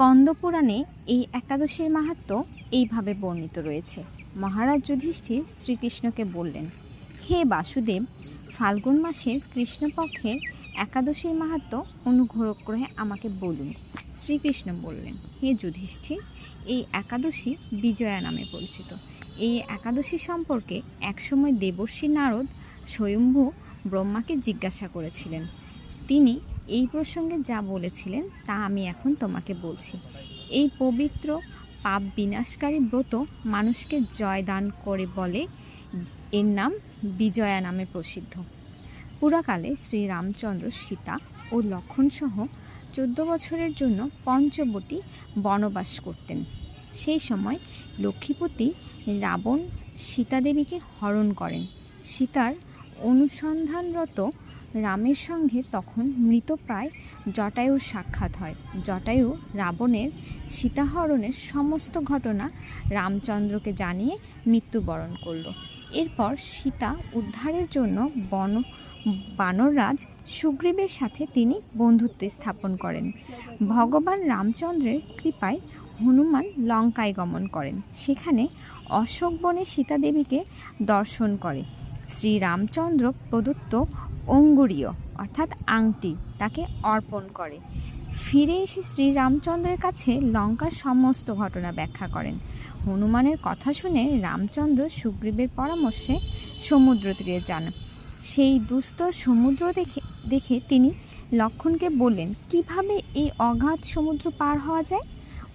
স্কন্দপুরাণে এই একাদশীর মাহাত্ম্য এইভাবে বর্ণিত রয়েছে। মহারাজ যুধিষ্ঠির শ্রীকৃষ্ণকে বললেন, হে বাসুদেব, ফাল্গুন মাসের কৃষ্ণপক্ষের একাদশীর মাহাত্ম্য অনুগ্রহ আমাকে বলুন। শ্রীকৃষ্ণ বললেন, হে যুধিষ্ঠির, এই একাদশী বিজয়া নামে পরিচিত। এই একাদশী সম্পর্কে একসময় দেবর্ষী নারদ স্বয়ম্ভু ব্রহ্মাকে জিজ্ঞাসা করেছিলেন। তিনি এই প্রসঙ্গে যা বলেছিলেন তা আমি এখন তোমাকে বলছি। এই পবিত্র পাপ বিনাশকারী ব্রত মানুষকে জয় দান করে বলে এর নাম বিজয়া নামে প্রসিদ্ধ। পুরাকালে শ্রী রামচন্দ্র সীতা ও লক্ষণসহ চোদ্দ বছরের জন্য পঞ্চবটী বনবাস করতেন। সেই সময় লক্ষ্মীপতি রাবণ সীতাদেবীকে হরণ করেন। সীতার অনুসন্ধানরত রামের সঙ্গে তখন মৃতপ্রায় জটায়ুর সাক্ষাৎ হয়। জটায়ু রাবণের সীতাহরণের সমস্ত ঘটনা রামচন্দ্রকে জানিয়ে মৃত্যুবরণ করল। এরপর সীতা উদ্ধারের জন্য বন, বানররাজ সুগ্রীবের সাথে তিনি বন্ধুত্ব স্থাপন করেন। ভগবান রামচন্দ্রের কৃপায় হনুমান লঙ্কায় গমন করেন। সেখানে অশোক বনে সীতাদেবীকে দর্শন করে। শ্রীরামচন্দ্র প্রদত্ত অঙ্গুরীয়, অর্থাৎ আংটি, তাকে অর্পণ করে। ফিরে এসে শ্রীরামচন্দ্রের কাছে লঙ্কার সমস্ত ঘটনা ব্যাখ্যা করেন। হনুমানের কথা শুনে রামচন্দ্র সুগ্রীবের পরামর্শে সমুদ্র তীরে যান। সেই দুস্তর সমুদ্র দেখে দেখে তিনি লক্ষণকে বললেন, কীভাবে এই অগাধ সমুদ্র পার হওয়া যায়?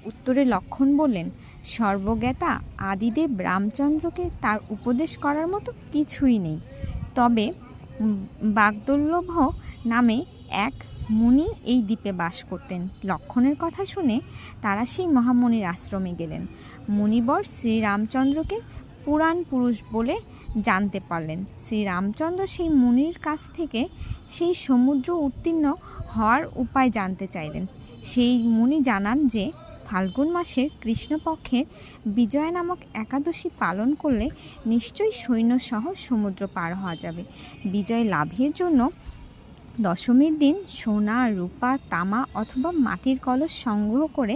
উত্তরে লক্ষণ বললেন, সর্বজ্ঞাতা আদিদেব রামচন্দ্রকে তার উপদেশ করার মতো কিছুই নেই। তবে বাগদুর্লভ নামে এক মুনি এই দ্বীপে বাস করতেন। লক্ষণের কথা শুনে তারা সেই মহামুনির আশ্রমে গেলেন। মুনিবর শ্রীরামচন্দ্রকে পুরাণ পুরুষ বলে জানতে পারলেন। শ্রীরামচন্দ্র সেই মুনির কাছ থেকে সেই সমুদ্র উত্তীর্ণ হওয়ার উপায় জানতে চাইলেন। সেই মুনি জানান যে ফাল্গুন মাসের কৃষ্ণপক্ষের বিজয়া নামক একাদশী পালন করলে নিশ্চয়ই সৈন্যসহ সমুদ্র পার হওয়া যাবে। বিজয় লাভের জন্য দশমীর দিন সোনা, রূপা, তামা অথবা মাটির কলস সংগ্রহ করে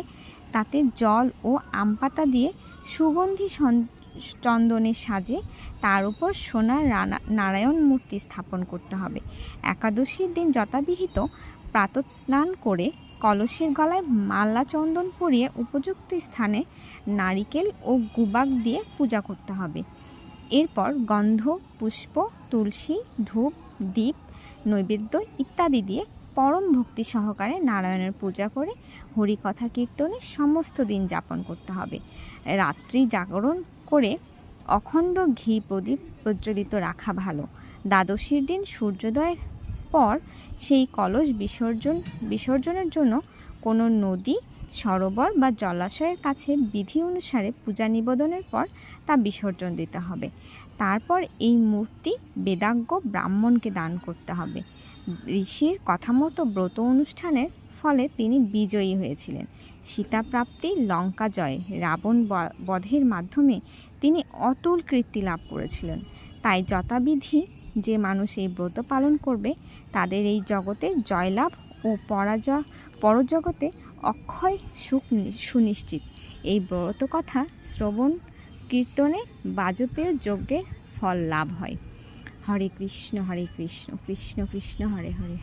তাতে জল ও আমপাতা দিয়ে সুগন্ধি চন্দনে সাজে তার উপর সোনার নারায়ণ মূর্তি স্থাপন করতে হবে। একাদশীর দিন যথাবিহিত প্রাতঃ স্নান করে কলসের গলায় মাল্লা চন্দন পরিয়ে উপযুক্ত স্থানে নারিকেল ও গুবাক দিয়ে পূজা করতে হবে। এরপর গন্ধ, পুষ্প, তুলসী, ধূপ, দীপ, নৈবেদ্য ইত্যাদি দিয়ে পরম ভক্তি সহকারে নারায়ণের পূজা করে হরিকথা কীর্তনে সমস্ত দিন যাপন করতে হবে। রাত্রি জাগরণ করে অখণ্ড ঘি প্রদীপ প্রজ্বলিত রাখা ভালো। দ্বাদশীর দিন সূর্যোদয়ের পর সেই কলস বিসর্জন, বিসর্জনের জন্য কোনো নদী, সরোবর বা জলাশয়ের কাছে বিধি অনুসারে পূজা নিবেদনের পর তা বিসর্জন দিতে হবে। তারপর এই মূর্তি বেদাজ্ঞ ব্রাহ্মণকে দান করতে হবে। ঋষির কথা মতো ব্রত অনুষ্ঠানের ফলে তিনি বিজয়ী হয়েছিলেন। সীতা প্রাপ্তি লঙ্কা জয়, রাবণ বধের মাধ্যমে তিনি অতুল কীর্তি লাভ করেছিলেন। তাই যথাবিধি যে মানুষ এই ব্রত পালন করবে, তাদের এই জগতে জয়লাভ ও পরাজয়, পরজগতে অক্ষয় সুখ সুনিশ্চিত। এই ব্রত কথা শ্রবণ, কীর্তনে বাজপেয় যজ্ঞের ফল লাভ হয়। হরে কৃষ্ণ হরে কৃষ্ণ কৃষ্ণ কৃষ্ণ হরে হরে।